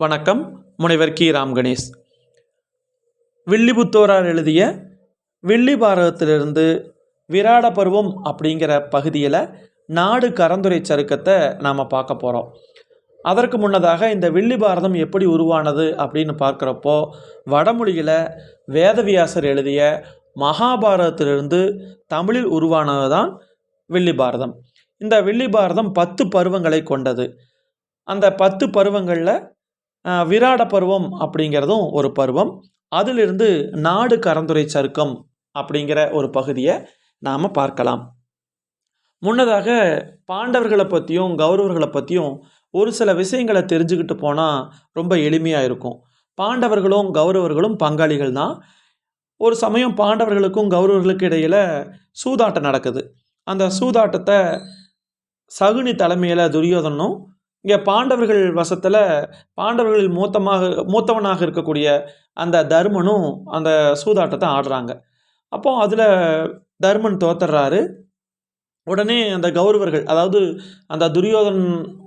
வணக்கம். முனைவர் கி. ராம் கணேஷ். வில்லிபுத்தோரார் எழுதிய வில்லி பாரதத்திலிருந்து விராட பருவம் அப்படிங்கிற பகுதியில் நாடு கரந்துரை சருக்கத்தை நாம் பார்க்க போகிறோம் அதற்கு முன்னதாக இந்த வில்லி பாரதம் எப்படி உருவானது அப்படின்னு பார்க்குறப்போ வடமொழியில் வேதவியாசர் எழுதிய மகாபாரதத்திலிருந்து தமிழில் உருவானது தான் வில்லி பாரதம். இந்த வில்லி பாரதம் பத்து பருவங்களை கொண்டது. அந்த பத்து பருவங்களில் விராட பருவம் அப்படிங்கிறதும் ஒரு பருவம். அதிலிருந்து நாடு கரந்துரை சருக்கம் அப்படிங்கிற ஒரு பகுதியை நாம் பார்க்கலாம். முன்னதாக பாண்டவர்களை பற்றியும் கௌரவர்களை பற்றியும் ஒரு சில விஷயங்களை தெரிஞ்சுக்கிட்டு போனால் ரொம்ப எளிமையாக இருக்கும். பாண்டவர்களும் கௌரவர்களும் பங்காளிகள் தான். ஒரு சமயம் பாண்டவர்களுக்கும் கௌரவர்களுக்கு இடையில் சூதாட்டம் நடக்குது. அந்த சூதாட்டத்தை சகுனி தலைமையில் துரியோதனும் இங்கே பாண்டவர்கள் வசத்தில் பாண்டவர்களில் மூத்தமாக மூத்தவனாக இருக்கக்கூடிய அந்த தர்மனும் அந்த சூதாட்டத்தை ஆடுறாங்க. அப்போ அதில் தர்மன் தோத்துறாரு உடனே அந்த கௌரவர்கள் அதாவது அந்த துரியோதன்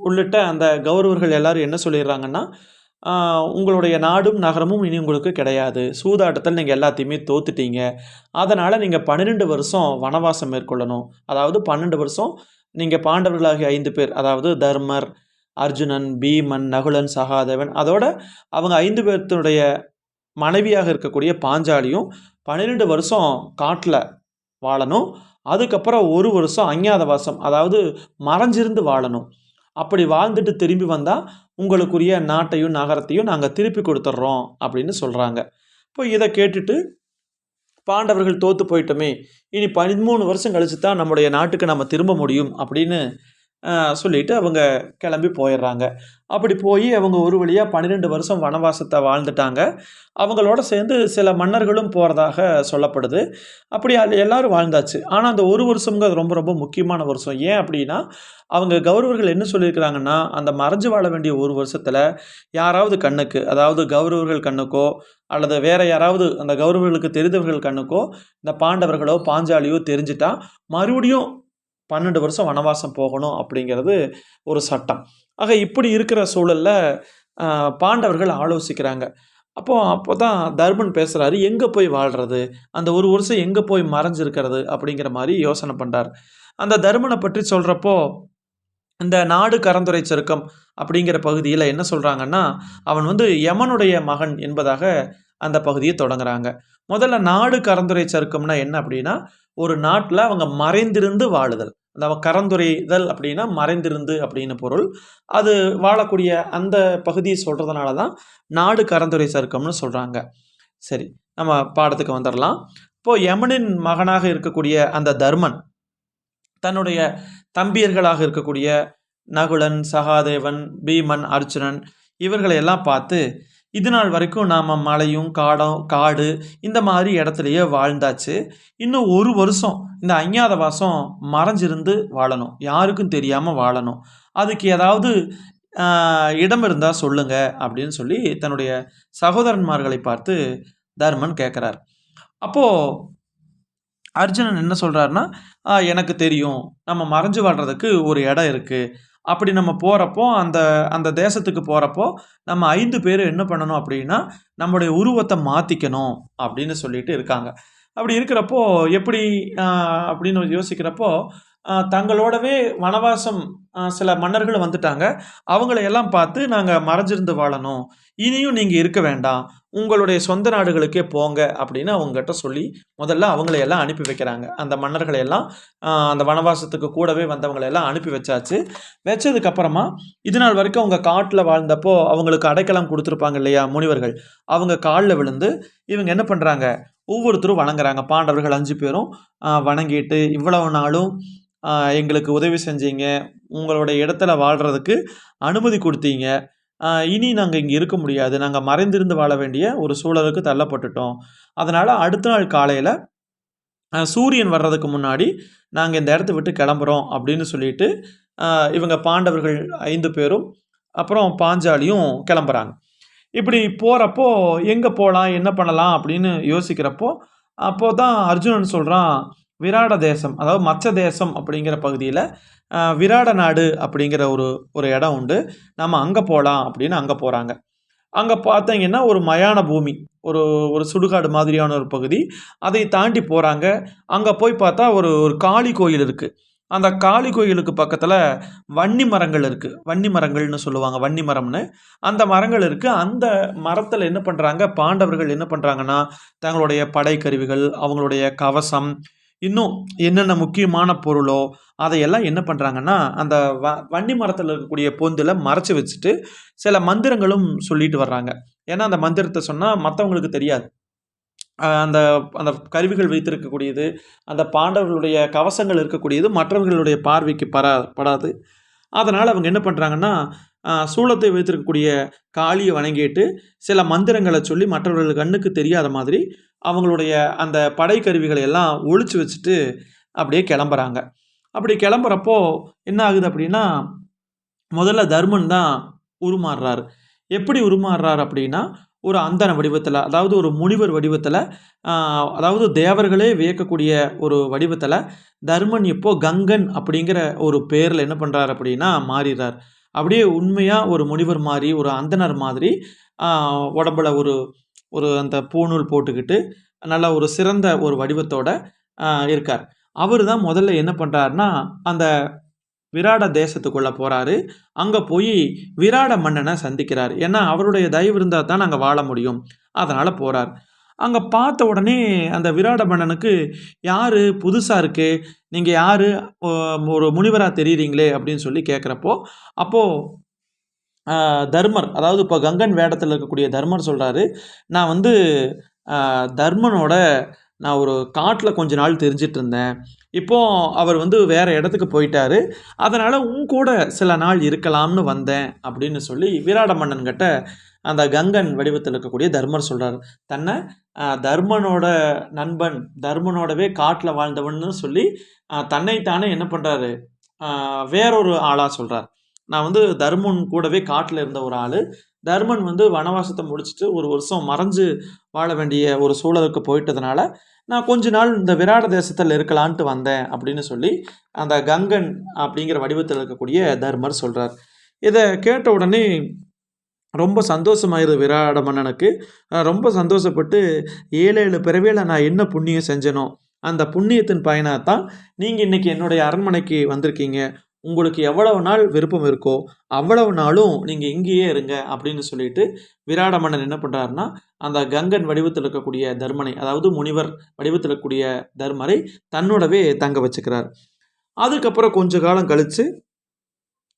உள்ளிட்ட அந்த கௌரவர்கள் எல்லாரும் என்ன சொல்லிடுறாங்கன்னா உங்களுடைய நாடும் நகரமும் இனி உங்களுக்கு கிடையாது. சூதாட்டத்தில் நீங்கள் எல்லாத்தையுமே தோத்துட்டீங்க. அதனால் நீங்கள் பன்னிரெண்டு வருஷம் வனவாசம் மேற்கொள்ளணும். அதாவது பன்னெண்டு வருஷம் நீங்கள் பாண்டவர்களாகிய ஐந்து பேர் அதாவது தர்மர் அர்ஜுனன் பீமன் நகுலன் சகாதேவன் அதோட அவங்க ஐந்து பேர்த்துடைய மனைவியாக இருக்கக்கூடிய பாஞ்சாலியும் பன்னிரெண்டு வருஷம் காட்டில் வாழணும். அதுக்கப்புறம் ஒரு வருஷம் அஞ்ஞாதவாசம் அதாவது மறைஞ்சிருந்து வாழணும். அப்படி வாழ்ந்துட்டு திரும்பி வந்தால் உங்களுக்குரிய நாட்டையும் நகரத்தையும் நாங்கள் திருப்பி கொடுத்துட்றோம் அப்படின்னு சொல்கிறாங்க இப்போ இதை கேட்டுட்டு பாண்டவர்கள் தோற்று போயிட்டோமே இனி பதிமூணு வருஷம் கழிச்சு தான் நம்முடைய நாட்டுக்கு நம்ம திரும்ப முடியும் அப்படின்னு சொல்லிட்டு அவங்க கிளம்பி போயிடுறாங்க. அப்படி போய் அவங்க ஒரு வழியாக பன்னிரெண்டு வருஷம் வனவாசத்தை வாழ்ந்துட்டாங்க. அவங்களோட சேர்ந்து சில மன்னர்களும் போகிறதாக சொல்லப்படுது. அப்படி அது எல்லாரும் வாழ்ந்தாச்சு. ஆனால் அந்த ஒரு வருஷங்கிறது ரொம்ப ரொம்ப முக்கியமான வருஷம். ஏன் அப்படின்னா அவங்க கௌரவர்கள் என்ன சொல்லியிருக்கிறாங்கன்னா அந்த மறைஞ்சு வாழ வேண்டிய ஒரு வருஷத்தில் யாராவது கண்ணுக்கு அதாவது கௌரவர்கள் கண்ணுக்கோ அல்லது வேற யாராவது அந்த கௌரவர்களுக்கு தெரிந்தவர்கள் கண்ணுக்கோ இந்த பாண்டவர்களோ பாஞ்சாலியோ தெரிஞ்சிட்டா மறுபடியும் பன்னெண்டு வருஷம் வனவாசம் போகணும் அப்படிங்கிறது ஒரு சட்டம். ஆக இப்படி இருக்கிற சூழலில் பாண்டவர்கள் ஆலோசிக்கிறாங்க. அப்போ அப்போ தான் தர்மன் பேசுகிறாரு எங்கே போய் வாழ்கிறது அந்த ஒரு வருஷம் எங்கே போய் மறைஞ்சிருக்கிறது? அப்படிங்கிற மாதிரி யோசனை பண்ணுறார் அந்த தர்மனை பற்றி சொல்கிறப்போ இந்த நாடு கரந்துரை சருக்கம் அப்படிங்கிற பகுதியில் என்ன சொல்கிறாங்கன்னா அவன் வந்து யமனுடைய மகன் என்பதாக அந்த பகுதியை தொடங்குறாங்க. முதல்ல நாடு கரந்துரை சருக்கம்னா என்ன அப்படின்னா ஒரு நாட்டில் அவங்க மறைந்திருந்து வாழுதல். அந்த கரந்துரைதல் அப்படின்னா மறைந்திருந்து அப்படின்னு பொருள். அது வாழக்கூடிய அந்த பகுதியை சொல்கிறதுனால தான் நாடு கரந்துரை சருக்கம்னு சொல்கிறாங்க சரி நம்ம பாடத்துக்கு வந்துடலாம் இப்போது யமனின் மகனாக இருக்கக்கூடிய அந்த தர்மன் தன்னுடைய தம்பியர்களாக இருக்கக்கூடிய நகுலன் சகாதேவன் பீமன் அர்ஜுனன் இவர்களை எல்லாம் பார்த்து இது நாள் வரைக்கும் நாம் மலையும் காடம் காடு இந்த மாதிரி இடத்துலையே வாழ்ந்தாச்சு. இன்னும் ஒரு வருஷம் இந்த அஞ்ஞாத வாசம் மறைஞ்சிருந்து வாழணும். யாருக்கும் தெரியாமல் வாழணும். அதுக்கு ஏதாவது இடம் இருந்தால் சொல்லுங்க அப்படின்னு சொல்லி தன்னுடைய சகோதரன்மார்களை பார்த்து தர்மன் கேட்குறார் அப்போது அர்ஜுனன் என்ன சொல்கிறாருன்னா எனக்கு தெரியும். நம்ம மறைஞ்சு வாழ்கிறதுக்கு ஒரு இடம் இருக்குது அப்படி நம்ம போகிறப்போ அந்த அந்த தேசத்துக்கு போகிறப்போ நம்ம ஐந்து பேர் என்ன பண்ணணும் அப்படின்னா நம்முடைய உருவத்தை மாற்றிக்கணும் அப்படின்னு சொல்லிட்டு இருக்காங்க. அப்படி இருக்கிறப்போ எப்படி அப்படின்னு யோசிக்கிறப்போ தங்களோடவே வனவாசம் சில மன்னர்கள் வந்துட்டாங்க. அவங்கள எல்லாம் பார்த்து நாங்கள் மறைஞ்சிருந்து வாழணும். இனியும் நீங்கள் இருக்க வேண்டாம். உங்களுடைய சொந்த நாடுகளுக்கே போங்க அப்படின்னு அவங்ககிட்ட சொல்லி முதல்ல அவங்களை எல்லாம் அனுப்பி வைக்கிறாங்க. அந்த மன்னர்களை எல்லாம் அந்த வனவாசத்துக்கு கூடவே வந்தவங்களை எல்லாம் அனுப்பி வச்சாச்சு. வச்சதுக்கப்புறமா இது நாள் வரைக்கும் அவங்க காட்டில் வாழ்ந்தப்போ அவங்களுக்கு அடைக்கலம் கொடுத்துருப்பாங்க இல்லையா முனிவர்கள்? அவங்க காலில் விழுந்து இவங்க என்ன பண்ணுறாங்க ஒவ்வொருத்தரும் வணங்குறாங்க. பாண்டவர்கள் அஞ்சு பேரும் வணங்கிட்டு இவ்வளவு நாளும் எங்களுக்கு உதவி செஞ்சீங்க. உங்களுடைய இடத்துல வாழ்கிறதுக்கு அனுமதி கொடுத்தீங்க. இனி நாங்கள் இங்கே இருக்க முடியாது. நாங்கள் மறைந்திருந்து வாழ வேண்டிய ஒரு சூழலுக்கு தள்ளப்பட்டுட்டோம். அதனால் அடுத்த நாள் காலையில் சூரியன் வர்றதுக்கு முன்னாடி நாங்கள் இந்த இடத்த விட்டு கிளம்புறோம் அப்படின்னு சொல்லிட்டு இவங்க பாண்டவர்கள் ஐந்து பேரும் அப்புறம் பாஞ்சாலியும் கிளம்புறாங்க. இப்படி போகிறப்போ எங்கே போகலாம் என்ன பண்ணலாம் அப்படின்னு யோசிக்கிறப்போ அப்போ தான் அர்ஜுனன் சொல்கிறான் விராட தேசம் அதாவது மச்ச தேசம் அப்படிங்கிற பகுதியில் விராட நாடு அப்படிங்கிற ஒரு ஒரு இடம் உண்டு. நம்ம அங்கே போகலாம் அப்படின்னு அங்கே போகிறாங்க அங்கே பார்த்தீங்கன்னா ஒரு மயான பூமி ஒரு ஒரு சுடுகாடு மாதிரியான ஒரு பகுதி. அதை தாண்டி போகிறாங்க அங்கே போய் பார்த்தா ஒரு ஒரு காளி கோயில் இருக்குது அந்த காளி கோயிலுக்கு பக்கத்தில் வன்னி மரங்கள் இருக்குது வன்னி மரங்கள்னு சொல்லுவாங்க வன்னி மரம்னு. அந்த மரங்கள் இருக்குது அந்த மரத்தில் என்ன பண்ணுறாங்க பாண்டவர்கள் என்ன பண்ணுறாங்கன்னா தங்களுடைய படைக்கருவிகள் அவங்களுடைய கவசம் இன்னும் என்னென்ன முக்கியமான பொருளோ அதையெல்லாம் என்ன பண்ணுறாங்கன்னா அந்த வ வன்னி மரத்தில் இருக்கக்கூடிய பொந்தில் மறைச்சி வச்சுட்டு சில மந்திரங்களும் சொல்லிட்டு வர்றாங்க. ஏன்னா அந்த மந்திரத்தை சொன்னால் மற்றவங்களுக்கு தெரியாது. அந்த அந்த கருவிகள் வைத்திருக்கக்கூடியது அந்த பாண்டவர்களுடைய கவசங்கள் இருக்கக்கூடியது மற்றவர்களுடைய பார்வைக்கு பரா படாது. அதனால் அவங்க என்ன பண்ணுறாங்கன்னா சூளத்தை வைத்திருக்கக்கூடிய காளியை வணங்கிட்டு சில மந்திரங்களை சொல்லி மற்றவர்கள் கண்ணுக்கு தெரியாத மாதிரி அவங்களுடைய அந்த படைக்கருவிகளை எல்லாம் ஒழிச்சு வச்சுட்டு அப்படியே கிளம்புறாங்க. அப்படி கிளம்புறப்போ என்ன ஆகுது அப்படின்னா முதல்ல தர்மன் தான் உருமாறுறாரு. எப்படி உருமாறுறார் அப்படின்னா ஒரு அந்தன வடிவத்தில் அதாவது ஒரு முனிவர் வடிவத்தில் அதாவது தேவர்களே வியக்கக்கூடிய ஒரு வடிவத்தில் தர்மன் இப்போ கங்கன் அப்படிங்கிற ஒரு பேரில் என்ன பண்ணுறாரு அப்படின்னா மாறிடுறார் அப்படியே உண்மையாக ஒரு முனிவர் மாதிரி ஒரு அந்தனர் மாதிரி உடம்புல ஒரு ஒரு அந்த பூணூல் போட்டுக்கிட்டு நல்ல ஒரு சிறந்த ஒரு வடிவத்தோட இருக்கார். அவர் தான் முதல்ல என்ன பண்ணுறாருன்னா அந்த விராட தேசத்துக்குள்ளே போகிறாரு அங்கே போய் விராட மன்னனை சந்திக்கிறார். ஏன்னா அவருடைய தயவு இருந்தால் தான் நாங்கள் வாழ முடியும். அதனால் போகிறார் அங்கே பார்த்த உடனே அந்த விராட மன்னனுக்கு யார்? புதுசாக இருக்குது நீங்கள் யார்? ஒரு முனிவராக தெரியுறீங்களே? அப்படின்னு சொல்லி கேட்குறப்போ அப்போது தர்மர். அதாவது இப்போ கங்கன் வேடத்தில் இருக்கக்கூடிய தர்மர் சொல்கிறாரு நான் வந்து தர்மனோட நான் ஒரு காட்டில் கொஞ்ச நாள் தெரிஞ்சிட்டு இருந்தேன். இப்போ அவர் வந்து வேற இடத்துக்கு போயிட்டாரு. அதனால் உன் கூட சில நாள் இருக்கலாம்னு வந்தேன் அப்படின்னு சொல்லி விராட மன்னன் கிட்ட அந்த கங்கன் வடிவத்தில் இருக்கக்கூடிய தர்மர் சொல்கிறார் தன்னை தர்மனோட நண்பன் தர்மனோடவே காட்டில் வாழ்ந்தவன்னு சொல்லி தன்னைத்தானே என்ன பண்ணுறாரு வேறொரு ஆளாக சொல்கிறார் நான் வந்து தர்மன் கூடவே காட்டில் இருந்த ஒரு ஆள். தர்மன் வந்து வனவாசத்தை முடிச்சுட்டு ஒரு வருஷம் மறைஞ்சு வாழ வேண்டிய ஒரு சூழலுக்கு போயிட்டதுனால நான் கொஞ்ச நாள் இந்த விராட தேசத்தில் இருக்கலான்ட்டு வந்தேன் அப்படின்னு சொல்லி அந்த கங்கன் அப்படிங்கிற வடிவத்தில் இருக்கக்கூடிய தர்மர் சொல்கிறார் இதை கேட்ட உடனே ரொம்ப சந்தோஷமாயிருது விராட மன்னனுக்கு. ரொம்ப சந்தோஷப்பட்டு ஏழு ஏழு பிறவியில் நான் என்ன புண்ணியம் செஞ்சனோ அந்த புண்ணியத்தின் பயனாக தான் நீங்கள் இன்றைக்கி என்னுடைய அரண்மனைக்கு வந்திருக்கீங்க. உங்களுக்கு எவ்வளவு நாள் விருப்பம் இருக்கோ அவ்வளவு நாளும் நீங்கள் இங்கேயே இருங்க அப்படின்னு சொல்லிட்டு விராட மன்னன் என்ன பண்ணுறாருன்னா அந்த கங்கன் வடிவத்தில் இருக்கக்கூடிய தர்மனை அதாவது முனிவர் வடிவத்தில் இருக்கக்கூடிய தர்மரை தன்னோடவே தங்க வச்சுக்கிறார். அதுக்கப்புறம் கொஞ்ச காலம் கழித்து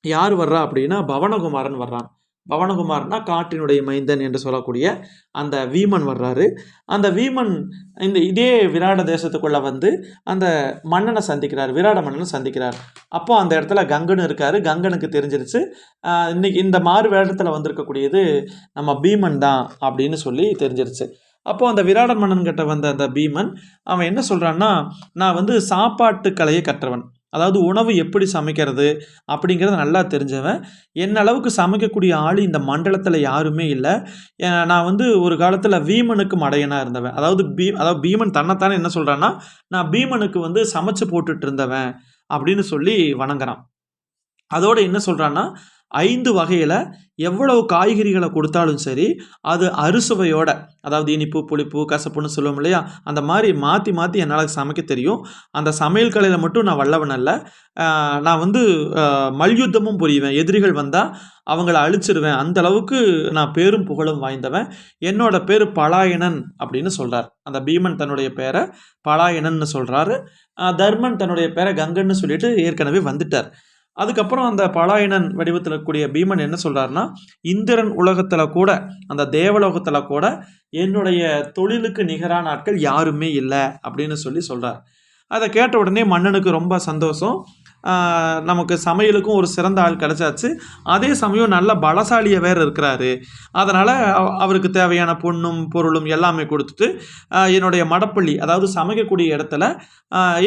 யார் வர்றா அப்படின்னா பவனகுமாரன் வர்றான். பவனகுமார்னா காட்டினுடைய மைந்தன் என்று சொல்லக்கூடிய அந்த வீமன் வர்றாரு. அந்த வீமன் இந்த இதே விராட தேசத்துக்குள்ளே வந்து அந்த மன்னனை சந்திக்கிறார் விராட மன்னனை சந்திக்கிறார். அப்போ அந்த இடத்துல கங்கன் இருக்காரு. கங்கனுக்கு தெரிஞ்சிருச்சு இன்னைக்கு இந்த மாறு வேடத்தில் வந்திருக்கக்கூடியது நம்ம பீமன் தான் அப்படின்னு சொல்லி தெரிஞ்சிருச்சு. அப்போது அந்த விராட மன்னன் கிட்ட வந்த அந்த பீமன் அவன் என்ன சொல்கிறான்னா நான் வந்து சாப்பாட்டு கலையை கற்றவன். அதாவது உணவு எப்படி சமைக்கிறது அப்படிங்கிறத நல்லா தெரிஞ்சவன். என்ன அளவுக்கு சமைக்கக்கூடிய ஆள் இந்த மண்டலத்தில் யாருமே இல்லை. நான் வந்து ஒரு காலத்தில் வீமனுக்கு மடையனாக இருந்தவன். அதாவது பீ அதாவது பீமன் தன்னைத்தானே என்ன சொல்கிறான்னா நான் பீமனுக்கு வந்து சமைச்சு போட்டுட்டு இருந்தவன் அப்படின்னு சொல்லி வணங்குறான். அதோடு என்ன சொல்கிறான்னா ஐந்து வகையில் எவ்வளவு காய்கறிகளை கொடுத்தாலும் சரி அது அறுசுவையோட அதாவது இனிப்பு புளிப்பு கசப்புன்னு சொல்லுவோம் இல்லையா? அந்த மாதிரி மாற்றி மாற்றி என்னால் சமைக்க தெரியும். அந்த சமையல் கலையில் மட்டும் நான் வல்லவன் அல்ல. நான் வந்து மல்யுத்தமும் புரிவேன். எதிரிகள் வந்தால் அவங்கள அழிச்சிருவேன். அந்த அளவுக்கு நான் பேரும் புகழும் வாய்ந்தவன். என்னோட பேர் பலாயனன் அப்படின்னு சொல்கிறார் அந்த பீமன் தன்னுடைய பேரை பலாயணன்னு சொல்கிறாரு தர்மன் தன்னுடைய பேரை கங்கன்னு சொல்லிட்டு ஏற்கனவே வந்துட்டார். அதுக்கப்புறம் அந்த பலாயனன் வடிவத்தில் இருக்கக்கூடிய பீமன் என்ன சொல்கிறாருன்னா இந்திரன் உலகத்தில் கூட அந்த தேவலோகத்தில் கூட என்னுடைய தொழிலுக்கு நிகரான ஆட்கள் யாருமே இல்லை அப்படின்னு சொல்லி சொல்கிறார் அதை கேட்ட உடனே மன்னனுக்கு ரொம்ப சந்தோஷம். நமக்கு சமையலுக்கும் ஒரு சிறந்த ஆள் கிடைச்சாச்சு. அதே சமயம் நல்ல பலசாலியை வேறு இருக்கிறாரு. அதனால் அவருக்கு தேவையான பொண்ணும் பொருளும் எல்லாமே கொடுத்துட்டு என்னுடைய மடப்பள்ளி அதாவது சமைக்கக்கூடிய இடத்துல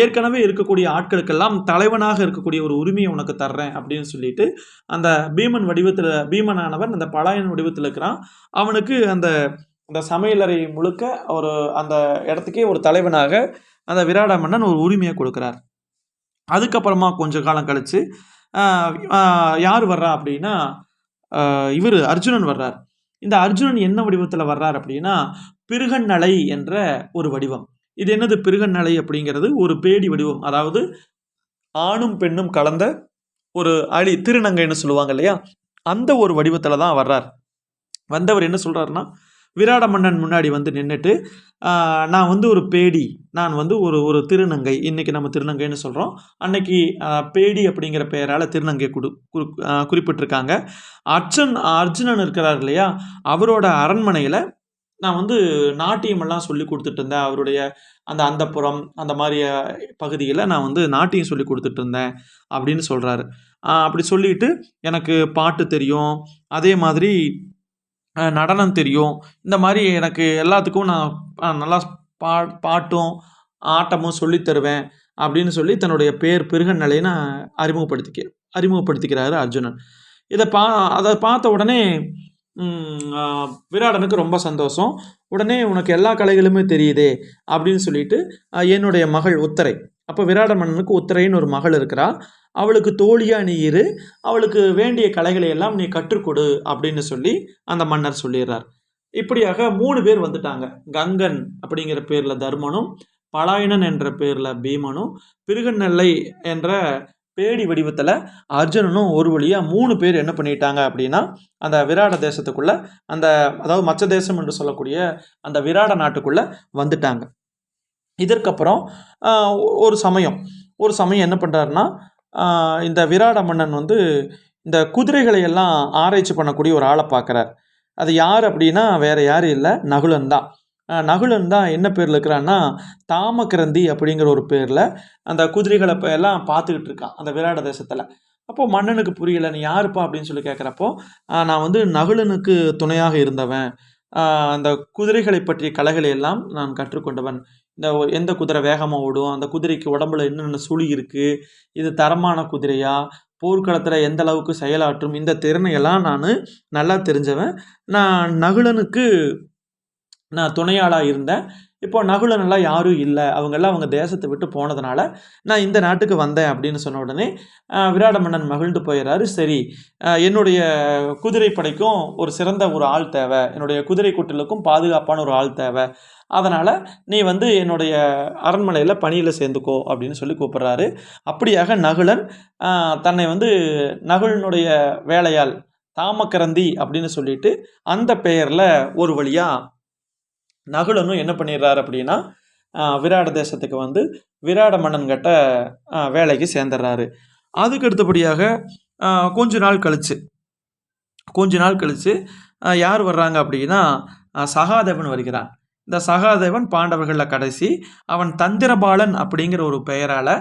ஏற்கனவே இருக்கக்கூடிய ஆட்களுக்கெல்லாம் தலைவனாக இருக்கக்கூடிய ஒரு உரிமையை உனக்கு தர்றேன் அப்படின்னு சொல்லிட்டு அந்த பீமன் வடிவத்தில் பீமனானவன் அந்த பலாயன் வடிவத்தில் இருக்கிறான். அவனுக்கு அந்த அந்த சமையலறை முழுக்க ஒரு அந்த இடத்துக்கே ஒரு தலைவனாக அந்த விராட மன்னன் ஒரு உரிமையை கொடுக்குறார். அதுக்கப்புறமா கொஞ்ச காலம் கழித்து யார் வர்றா அப்படின்னா இவர் அர்ஜுனன் வர்றார். இந்த அர்ஜுனன் என்ன வடிவத்தில் வர்றார் அப்படின்னா பிருகநலை என்ற ஒரு வடிவம். இது என்னது பிருகநலை அப்படிங்கிறது? ஒரு பேடி வடிவம். அதாவது ஆணும் பெண்ணும் கலந்த ஒரு அழி திருநங்கைன்னு சொல்லுவாங்க இல்லையா? அந்த ஒரு வடிவத்தில் தான் வர்றார். வந்தவர் என்ன சொல்கிறாருன்னா விராட மன்னன் முன்னாடி வந்து நின்றுட்டு நான் வந்து ஒரு பேடி நான் வந்து ஒரு ஒரு திருநங்கை இன்றைக்கி நம்ம திருநங்கைன்னு சொல்கிறோம் அன்னைக்கு பேடி அப்படிங்கிற பெயரால் திருநங்கை குடு குறி குறிப்பிட்டிருக்காங்க. அர்ஜுன் அர்ஜுனன் இருக்கிறார் இல்லையா அவரோட அரண்மனையில் நான் வந்து நாட்டியமெல்லாம் சொல்லி கொடுத்துட்டு இருந்தேன் அவருடைய அந்த அந்தப்புறம் அந்த மாதிரி பகுதியில் நான் வந்து நாட்டியம் சொல்லி கொடுத்துட்டு இருந்தேன் அப்படின்னு சொல்கிறாரு அப்படி சொல்லிட்டு எனக்கு பாட்டு தெரியும். அதே மாதிரி நடனம் தெரியும். இந்த மாதிரி எனக்கு எல்லாத்துக்கும் நான் நல்லா பா பாட்டும் ஆட்டமும் சொல்லித் தருவேன் அப்படின்னு சொல்லி தன்னுடைய பேர் பிருகநிலைன்னு அறிமுகப்படுத்திக்க அறிமுகப்படுத்திக்கிறாரு அர்ஜுனன். இதை பா அதை பார்த்த உடனே விராடனுக்கு ரொம்ப சந்தோஷம். உடனே உனக்கு எல்லா கலைகளுமே தெரியுதே அப்படின்னு சொல்லிட்டு என்னுடைய மகள் உத்தரை அப்போ விராட மன்னனுக்கு உத்தரைன்னு ஒரு மகள் இருக்கிறா. அவளுக்கு தோழியாக நீ இரு. அவளுக்கு வேண்டிய கலைகளை எல்லாம் நீ கற்றுக்கொடு அப்படின்னு சொல்லி அந்த மன்னர் சொல்லிடுறார். இப்படியாக மூணு பேர் வந்துட்டாங்க. கங்கன் அப்படிங்கிற பேரில் தர்மனும் பலாயனன் என்ற பேரில் பீமனும் பிருகநெல்லை என்ற பேடி வடிவத்தில் அர்ஜுனனும் ஒரு வழியாக மூணு பேர் என்ன பண்ணிட்டாங்க அப்படின்னா அந்த விராட தேசத்துக்குள்ளே அந்த அதாவது மச்ச தேசம் என்று சொல்லக்கூடிய அந்த விராட நாட்டுக்குள்ளே வந்துட்டாங்க. இதற்கப்புறம் ஒரு சமயம் ஒரு சமயம் என்ன பண்ணுறாருன்னா இந்த விராட மன்னன் வந்து இந்த குதிரைகளை எல்லாம் ஆராய்ச்சி பண்ணக்கூடிய ஒரு ஆளை பார்க்குறார். அது யார் அப்படின்னா வேறு யாரும் இல்லை நகுலன் தான். நகுலன் தான் என்ன பேரில் இருக்கிறான்னா தாமக்கிரந்தி அப்படிங்கிற ஒரு பேரில் அந்த குதிரைகளை இப்போ எல்லாம் பார்த்துக்கிட்டு இருக்கான் அந்த விராட தேசத்தில். அப்போ மன்னனுக்கு புரியல நீ யாருப்பா? அப்படின்னு சொல்லி கேட்குறப்போ நான் வந்து நகுலனுக்கு துணையாக இருந்தவன். அந்த குதிரைகளை பற்றிய கலைகளை எல்லாம் நான் கற்றுக்கொண்டவன். இந்த எந்த குதிரை வேகமாக ஓடும்? அந்த குதிரைக்கு உடம்புல என்னென்ன சுழி இருக்குது இது தரமான குதிரையா? போர்க்களத்தில் எந்த அளவுக்கு செயலாற்றும்? இந்த திறனையெல்லாம் நான் நல்லா தெரிஞ்சவன். நான் நகுலனுக்கு நான் துணையாளாக இருந்தேன். இப்போ நகுலனெல்லாம் யாரும் இல்லை. அவங்கெல்லாம் அவங்க தேசத்தை விட்டு போனதுனால நான் இந்த நாட்டுக்கு வந்தேன் அப்படின்னு சொன்ன உடனே விராட மன்னன் மகிழ்ந்து போயிடுறாரு சரி என்னுடைய குதிரை படைக்கும் ஒரு சிறந்த ஒரு ஆள் தேவை. என்னுடைய குதிரை கூட்டலுக்கும் பாதுகாப்பான ஒரு ஆள் தேவை. அதனால் நீ வந்து என்னுடைய அரண்மனையில் பணியில் சேர்ந்துக்கோ அப்படின்னு சொல்லி கூப்பிட்றாரு. அப்படியாக நகுலன் தன்னை வந்து நகுலனுடைய வேலையாள் தாமக்கரந்தி அப்படின்னு சொல்லிட்டு அந்த பெயரில் ஒரு வழியாக நகுலனும் என்ன பண்ணிடுறாரு அப்படின்னா விராட தேசத்துக்கு வந்து விராட மன்னன்கிட்ட வேலைக்கு சேர்ந்துடுறாரு. அதுக்கு அடுத்தபடியாக கொஞ்ச நாள் கழித்து கொஞ்ச நாள் கழித்து யார் வர்றாங்க அப்படின்னா சகாதேவன் வருகிறான். இந்த சகாதேவன் பாண்டவர்களில் கடைசி அவன் தந்திரபாலன் அப்படிங்கிற ஒரு பெயரால்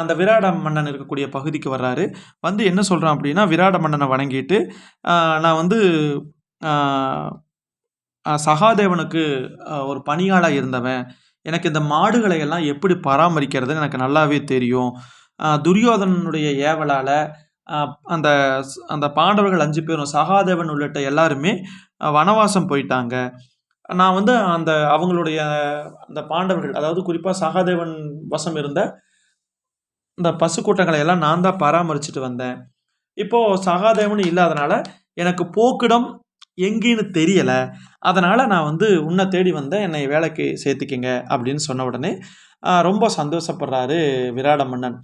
அந்த விராட மன்னன் இருக்கக்கூடிய பகுதிக்கு வர்றாரு. வந்து என்ன சொல்கிறான் அப்படின்னா விராட மன்னனை வணங்கிட்டு நான் வந்து சகாதேவனுக்கு ஒரு பணியாளாக இருந்தவன். எனக்கு இந்த மாடுகளை எல்லாம் எப்படி பராமரிக்கிறதுன்னு எனக்கு நல்லாவே தெரியும். துரியோதனனுடைய ஏவலால் அந்த அந்த பாண்டவர்கள் அஞ்சு பேரும் சகாதேவன் உள்ளிட்ட எல்லாருமே வனவாசம் போயிட்டாங்க. நான் வந்து அந்த அவங்களுடைய அந்த பாண்டவர்கள் அதாவது குறிப்பாக சகாதேவன் வசம் இருந்த இந்த பசுக்கூட்டங்களை எல்லாம் நான் தான் பராமரிச்சுட்டு வந்தேன். இப்போது சகாதேவன் இல்லாதனால எனக்கு போக்கிடம் எங்கேன்னு தெரியலை. அதனால் நான் வந்து உன்னை தேடி வந்தேன் என்னை வேலைக்கு சேர்த்துக்கிங்க அப்படின்னு சொன்ன உடனே ரொம்ப சந்தோஷப்படுறாரு விராட மன்னன்.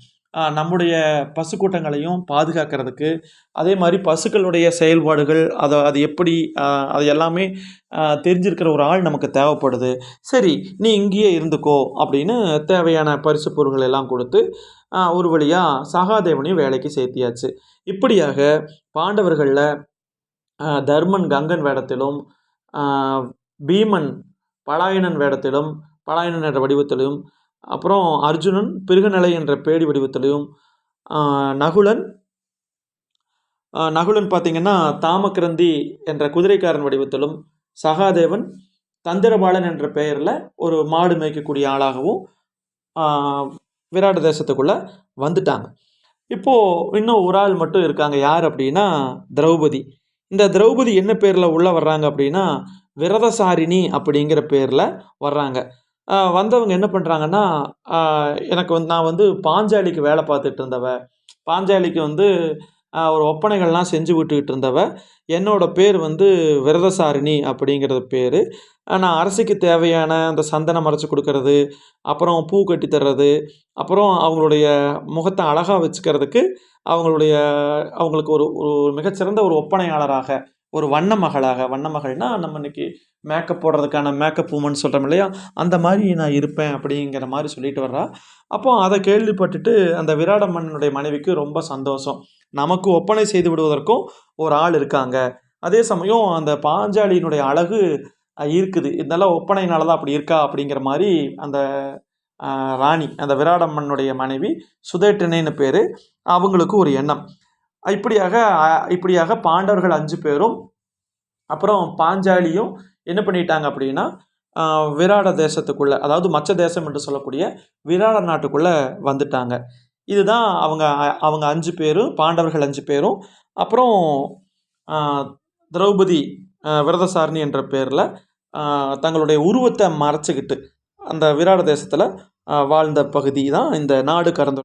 நம்முடைய பசுக்கூட்டங்களையும் பாதுகாக்கிறதுக்கு அதே மாதிரி பசுக்களுடைய செயல்பாடுகள் அதை அது எப்படி அது எல்லாமே தெரிஞ்சிருக்கிற ஒரு ஆள் நமக்கு தேவைப்படுது. சரி நீ இங்கேயே இருந்துக்கோ அப்படின்னு தேவையான பரிசு பொருட்கள் எல்லாம் கொடுத்து ஒரு வழியாக சகாதேவனையும் வேலைக்கு சேர்த்தியாச்சு. இப்படியாக பாண்டவர்களில் தர்மன் கங்கன் வேடத்திலும் பீமன் பலாயனன் வேடத்திலும் பலாயனன் என்ற வடிவத்திலும் அப்புறம் அர்ஜுனன் பிருகநிலை என்ற பேடி வடிவத்திலையும் நகுலன் நகுலன் பார்த்திங்கன்னா தாமக்கிரந்தி என்ற குதிரைக்காரன் வடிவத்திலும் சகாதேவன் தந்திரபாலன் என்ற பெயரில் ஒரு மாடு மேய்க்கக்கூடிய ஆளாகவும் விராட தேசத்துக்குள்ளே வந்துட்டாங்க. இப்போது இன்னும் ஒரு ஆள் மட்டும் இருக்காங்க. யார் அப்படின்னா திரௌபதி. இந்த திரௌபதி என்ன பேரில் உள்ளே வர்றாங்க அப்படின்னா விரதசாரிணி அப்படிங்கிற பேரில் வர்றாங்க. வந்தவங்க என்ன பண்ணுறாங்கன்னா எனக்கு வந்து நான் வந்து பாஞ்சாலிக்கு வேலை பார்த்துட்டு இருந்தவ. பாஞ்சாலிக்கு வந்து ஒரு ஒப்பனைகள்லாம் செஞ்சு விட்டுக்கிட்டு இருந்தவ என்னோட பேர் வந்து விரதசாரிணி அப்படிங்கிறது பேர். நான் அரசிக்கு தேவையான அந்த சந்தனம் மறைச்சி கொடுக்கறது அப்புறம் பூ கட்டி தர்றது அப்புறம் அவங்களுடைய முகத்தை அழகாக வச்சுக்கிறதுக்கு அவங்களுடைய அவங்களுக்கு ஒரு ஒரு மிகச்சிறந்த ஒரு ஒப்பனையாளராக ஒரு வண்ண மகளாக வண்ண மகள்னா நம்ம இன்னைக்கு மேக்கப் போடுறதுக்கான மேக்கப் உமன் சொல்கிறோம் இல்லையா? அந்த மாதிரி நான் இருப்பேன் அப்படிங்கிற மாதிரி சொல்லிட்டு வர்றா. அப்போ அதை கேள்விப்பட்டுட்டு அந்த விராட மன்னனுடைய மனைவிக்கு ரொம்ப சந்தோஷம். நமக்கு ஒப்பனை செய்து விடுவதற்கும் ஒரு ஆள் இருக்காங்க. அதே சமயம் அந்த பாஞ்சாலியினுடைய அழகு இருக்குது இதெல்லாம் ஒப்பனையினால தான் அப்படி இருக்கா அப்படிங்கிற மாதிரி அந்த ராணி அந்த விராடம்மனுடைய மனைவி சுதேட்டனைன்னு பேர் அவங்களுக்கு ஒரு எண்ணம். இப்படியாக இப்படியாக பாண்டவர்கள் அஞ்சு பேரும் அப்புறம் பாஞ்சாலியும் என்ன பண்ணிட்டாங்க அப்படின்னா விராட தேசத்துக்குள்ளே அதாவது மச்ச தேசம் என்று சொல்லக்கூடிய விராட நாட்டுக்குள்ளே வந்துட்டாங்க. இதுதான் அவங்க அவங்க அஞ்சு பேரும் பாண்டவர்கள் அஞ்சு பேரும். அப்புறம் திரௌபதி விரதசாரணி என்ற பேரில் தங்களுடைய உருவத்தை மறைச்சிக்கிட்டு அந்த விராட தேசத்தில் வாழ்ந்த பகுதி தான் இந்த நாடு கடந்த